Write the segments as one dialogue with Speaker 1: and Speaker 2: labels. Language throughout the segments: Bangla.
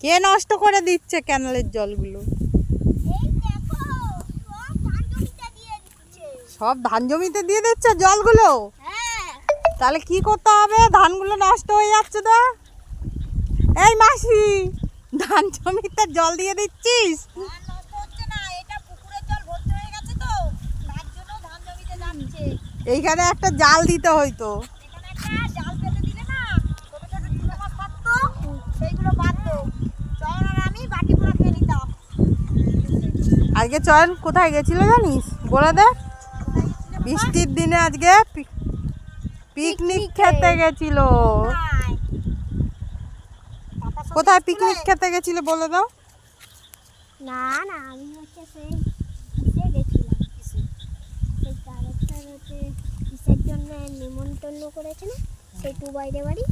Speaker 1: কে নষ্ট করে দিচ্ছে ক্যানেলের জলগুলো?
Speaker 2: সব ধান জমিতে দিয়ে দিচ্ছে।
Speaker 1: জলগুলো?
Speaker 2: হ্যাঁ।
Speaker 1: তাহলে কি করতে হবে? ধানগুলো নষ্ট হয়ে যাচ্ছে তো। এই মাসি ধান জমিতে জল দিয়ে দিচ্ছিস? এইখানে একটা জাল দিতে হইতো আজকে চয়ন কোথায় গেছিল জানিস? বলে দে। বৃষ্টির দিনে আজকে পিকনিক খেতে গেছিল।
Speaker 2: কোথায়?
Speaker 1: পিকনিক খেতে গেছিল বলে দাও।
Speaker 3: না না আমি হচ্ছে সেই গেছিলাম? সেই হচ্ছে কিসের জন্য নিমন্ত্রণ করেছে না সেই টু বাইরে বাড়ি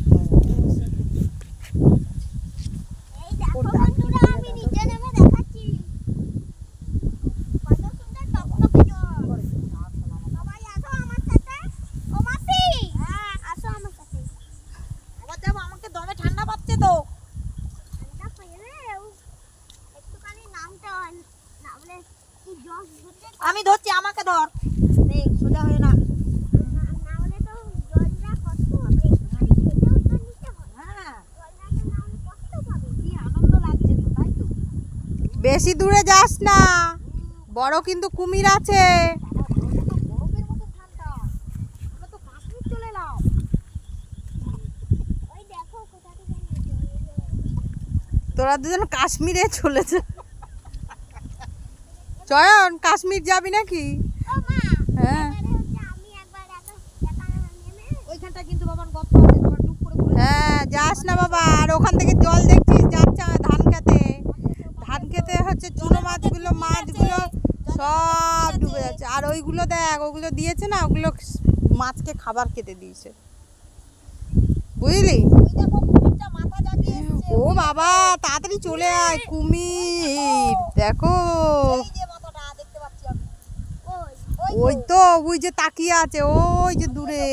Speaker 2: আমি ধরছি, আমাকে ধর। সোজা হয়ে না।
Speaker 1: বেশি দূরে যাস না। বড় কিন্তু কুমির আছে।
Speaker 2: বাবা জলটা তো বরফের মতো ঠান্ডা আমরা তো কাশ্মীর চলে এলাম
Speaker 3: ওই দেখো কোথা থেকে জল এলো।
Speaker 1: তোরা দুজন কাশ্মীরে চলেছে চয়ন কাশ্মীর যাবি নাকি? হ্যাঁ।
Speaker 3: আমি একবার একা একা নেমে
Speaker 2: ওইখানটা কিন্তু বাবার গপ্প আছে তোমার ডুব করে পড়ে
Speaker 1: হ্যাঁ যাস না বাবা আর ওখান থেকে জল দেখছিস যাচ্ছে ধান খেতে। ধান খেতে হচ্ছে চুনো মাছগুলো মাছগুলো সব ডুবে যাচ্ছে। আর ওইগুলো দেখ ওগুলো দিয়েছে না ওগুলো মাছকে খাবার খেতে দিয়েছে। বুঝলি?
Speaker 2: ওই দেখো কুমিরটা মাথা জাগিয়ে এসছে।
Speaker 1: ও বাবা তাড়াতাড়ি চলে আয় কুমির। দেখো
Speaker 2: এই যে মাথাটা দেখতে পাচ্ছি আমি
Speaker 3: ওই
Speaker 1: যে তাকিয়ে আছে ওই যে দূরে।